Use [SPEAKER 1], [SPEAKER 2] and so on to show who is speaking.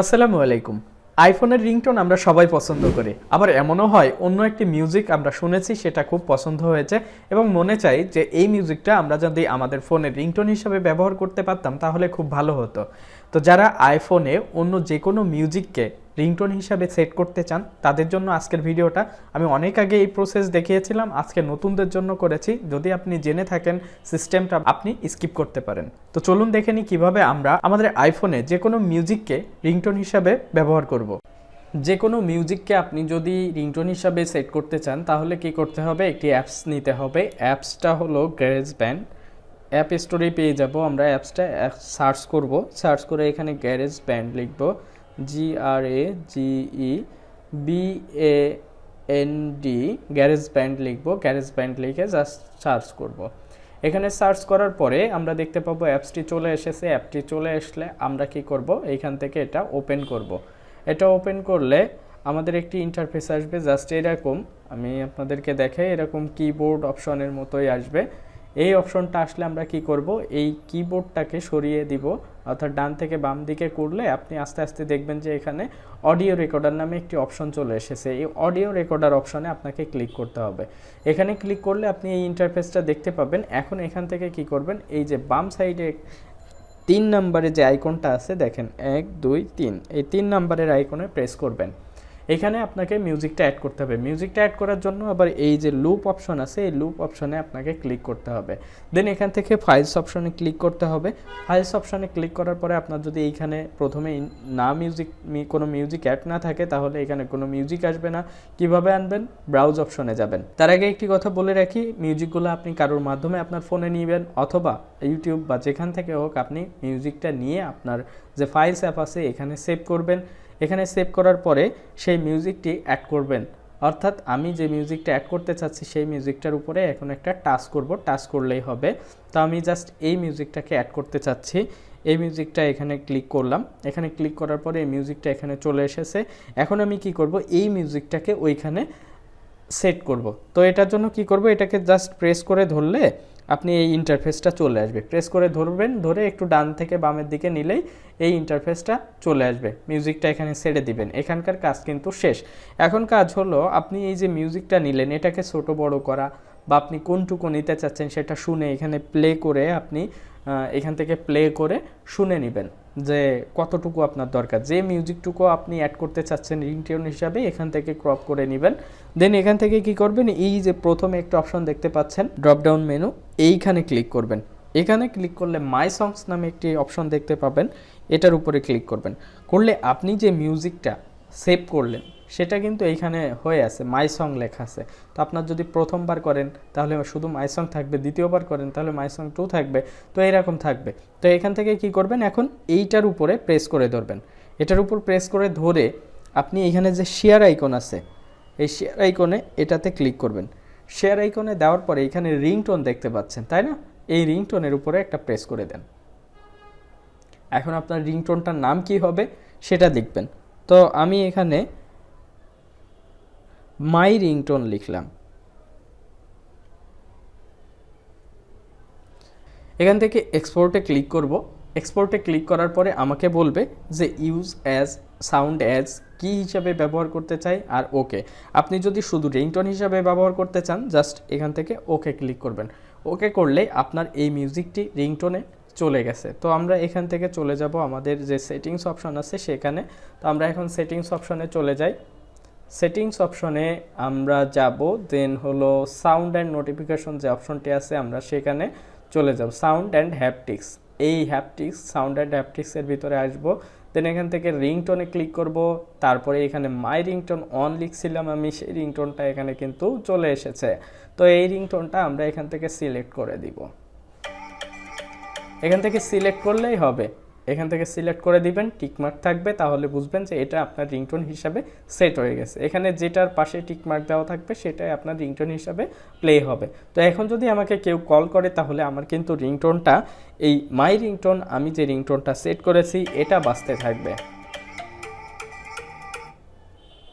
[SPEAKER 1] আসসালামু আলাইকুম। আইফোনের রিংটোন আমরা সবাই পছন্দ করি। আবার এমনও হয়, অন্য একটি মিউজিক আমরা শুনেছি, সেটা খুব পছন্দ হয়েছে এবং মনে চাই যে এই মিউজিকটা আমরা যদি আমাদের ফোনের রিংটোন হিসাবে ব্যবহার করতে পারতাম, তাহলে খুব ভালো হতো। তো যারা আইফোনে অন্য যে কোনো মিউজিককে রিংটোন হিসাবে সেট করতে চান, তাদের জন্য আজকের ভিডিওটা। আমি অনেক আগে এই প্রসেস দেখিয়েছিলাম, আজকে নতুনদের জন্য করেছি। যদি আপনি জেনে থাকেন সিস্টেমটা আপনি স্কিপ করতে পারেন। তো চলুন দেখে নিই কীভাবে আমরা আমাদের আইফোনে যে কোনো মিউজিককে রিংটোন হিসাবে ব্যবহার করব। যে কোনো মিউজিককে আপনি যদি রিংটোন হিসাবে সেট করতে চান, তাহলে কি করতে হবে? একটি অ্যাপস নিতে হবে। অ্যাপসটা হলো গ্যারেজ ব্যান্ড অ্যাপ স্টোরে পেয়ে যাব আমরা অ্যাপসটা সার্চ করব। সার্চ করে এখানে গ্যারেজ ব্যান্ড লিখব। G R A G E B A N D garage band লিখব গ্যারেজ ব্যান্ড লিখে জাস্ট সার্চ করব। এখানে সার্চ করার পরে আমরা দেখতে পাবো অ্যাপসটি চলে এসেছে অ্যাপটি চলে আসলে আমরা কি করব? এইখান থেকে এটা ওপেন করব। এটা ওপেন করলে আমাদের একটি ইন্টারফেস আসবে জাস্ট এরকম। আমি আপনাদেরকে দেখাই, এরকম কিবোর্ড অপশনের মতোই আসবে। এই অপশনটা আসলে আমরা কি করব? এই কিবোর্ডটাকে সরিয়ে দিব, অর্থাৎ ডান থেকে বাম দিকে করলে আপনি আস্তে আস্তে দেখবেন যে এখানে অডিও রেকর্ডার নামে একটি অপশন চলে এসেছে। এই অডিও রেকর্ডার অপশনে আপনাকে ক্লিক করতে হবে। এখানে ক্লিক করলে আপনি এই ইন্টারফেসটা দেখতে পাবেন। এখন এখান থেকে কি করবেন? এই যে বাম সাইডে তিন নম্বরে যে আইকনটা আছে, দেখেন, এক, দুই, তিন। এই তিন নম্বরের আইকনে প্রেস করবেন। এখানে আপনাকে মিউজিকটা অ্যাড করতে হবে। মিউজিকটা অ্যাড করার জন্য আবার এই যে লুপ অপশন আছে, এই লুপ অপশনে আপনাকে ক্লিক করতে হবে। দেন এখান থেকে ফাইলস অপশনে ক্লিক করতে হবে। ফাইলস অপশনে ক্লিক করার পরে আপনার যদি এইখানে প্রথমে না মিউজিক কোনো মিউজিক অ্যাড না থাকে, তাহলে এখানে কোনো মিউজিক আসবে না। কীভাবে আনবেন? ব্রাউজ অপশনে যাবেন। তার আগে একটি কথা বলে রাখি মিউজিকগুলো আপনি কারোর মাধ্যমে আপনার ফোনে নিবেন, অথবা ইউটিউব বা যেখান থেকে হোক, আপনি মিউজিকটা নিয়ে আপনার যে ফাইলস অ্যাপ আছে, এখানে সেভ করবেন। এখানে সেভ করার পরে সেই মিউজিকটি অ্যাড করবেন। অর্থাৎ আমি যে মিউজিকটা অ্যাড করতে চাচ্ছি, সেই মিউজিকটার উপরে এখন একটা টাচ করব। টাচ করলেই হবে। তো আমি জাস্ট এই মিউজিকটাকে অ্যাড করতে চাচ্ছি। এই মিউজিকটা এখানে ক্লিক করলাম। এখানে ক্লিক করার পরে এই মিউজিকটা এখানে চলে এসেছে। এখন আমি কি করব? এই মিউজিকটাকে ওইখানে সেট করব। তো এটার জন্য কি করব? এটাকে জাস্ট প্রেস করে ধরলে আপনি এই ইন্টারফেসটা চলে আসবে। প্রেস করে ধরবেন, ধরে একটু ডান থেকে বামের দিকে নিলেই এই ইন্টারফেসটা চলে আসবে। মিউজিকটা এখানে ছেড়ে দিবেন। এখানকার কাজ কিন্তু শেষ। এখন কাজ হলো, আপনি এই যে মিউজিকটা নিলেন, এটাকে ছোট বড় করা বা আপনি কোনটুকু নিতে চাচ্ছেন সেটা শুনে এখানে প্লে করে আপনি এখান থেকে প্লে করে শুনে নেবেন যে কতটুকু আপনার দরকার। যে মিউজিকটুকু আপনি অ্যাড করতে চাচ্ছেন রিংটোন হিসাবে এখান থেকে ক্রপ করে নেবেন। দেন এখান থেকে কি করবেন? এই যে প্রথমে একটা অপশন দেখতে পাচ্ছেন ড্রপডাউন মেনু এইখানে ক্লিক করবেন। এখানে ক্লিক করলে মাই সংস নামে একটি অপশন দেখতে পাবেন, এটার উপরে ক্লিক করবেন। করলে আপনি যে মিউজিকটা সেভ করলেন সেটা কিন্তু এইখানে হয়ে আছে, মাই সং লেখা আছে। তো আপনার যদি প্রথমবার করেন, তাহলে শুধু মাই সং থাকবে, দ্বিতীয়বার করেন, তাহলে মাই সং টু থাকবে। তো এরকম থাকবে। তো এখান থেকে কি করবেন? এখন এইটার উপরে প্রেস করে ধরবেন। এটার উপর প্রেস করে ধরে আপনি এখানে যে শেয়ার আইকন আছে, এই শেয়ার আইকনে এটাতে ক্লিক করবেন। শেয়ার আইকনে দেওয়ার পরে এখানে রিংটোন দেখতে পাচ্ছেন, তাই না? এই রিংটোনের উপরে একটা প্রেস করে দেন। এখন আপনার রিংটোনটার নাম কি হবে, সেটা লিখবেন। তো আমি এখানে মাই রিংটোন লিখলাম। এখান থেকে এক্সপোর্টে ক্লিক করব। এক্সপোর্টে ক্লিক করার পরে আমাকে বলবে যে ইউজ অ্যাজ সাউন্ড অ্যাজ কি হিসাবে ব্যবহার করতে চাই আর ওকে আপনি যদি শুধু রিংটোন হিসাবে ব্যবহার করতে চান জাস্ট এখান থেকে ওকে ক্লিক করবেন। ওকে করলে আপনার এই মিউজিকটি রিংটোনে চলে গেছে। তো আমরা এখান থেকে চলে যাব, আমাদের যে সেটিংস অপশন আছে সেখানে। তো আমরা এখন সেটিংস অপশনে চলে যাই। সেটিংস অপশনে আমরা যাব, দেন হলো সাউন্ড অ্যান্ড নোটিফিকেশন যে অপশনটি আছে আমরা সেখানে চলে যাব। সাউন্ড অ্যান্ড হ্যাপটিক্স, এই হ্যাপটিক্স, সাউন্ড অ্যান্ড হ্যাপটিক্সের ভিতরে আসব। দেন এখান থেকে রিংটোনে ক্লিক করব, তারপরে এখানে মাই রিংটোন অন লিখছিলাম আমি, সেই রিংটোনটা এখানে কিন্তু চলে এসেছে। তো এই রিংটোনটা আমরা এখান থেকে সিলেক্ট করে দিব। এখান থেকে সিলেক্ট করলেই হবে। এখান থেকে সিলেক্ট করে দিবেন টিকমার্ক থাকবে, তাহলে বুঝবেন যে এটা আপনার রিংটোন হিসাবে সেট হয়ে গেছে। এখানে যেটার পাশে টিকমার্ক দেওয়া থাকবে, সেটাই আপনার রিংটোন হিসাবে প্লে হবে। তো এখন যদি আমাকে কেউ কল করে, তাহলে আমার কিন্তু রিংটোনটা, এই মাই রিংটোন, আমি যে রিংটোনটা সেট করেছি, এটা বাঁচতে থাকবে।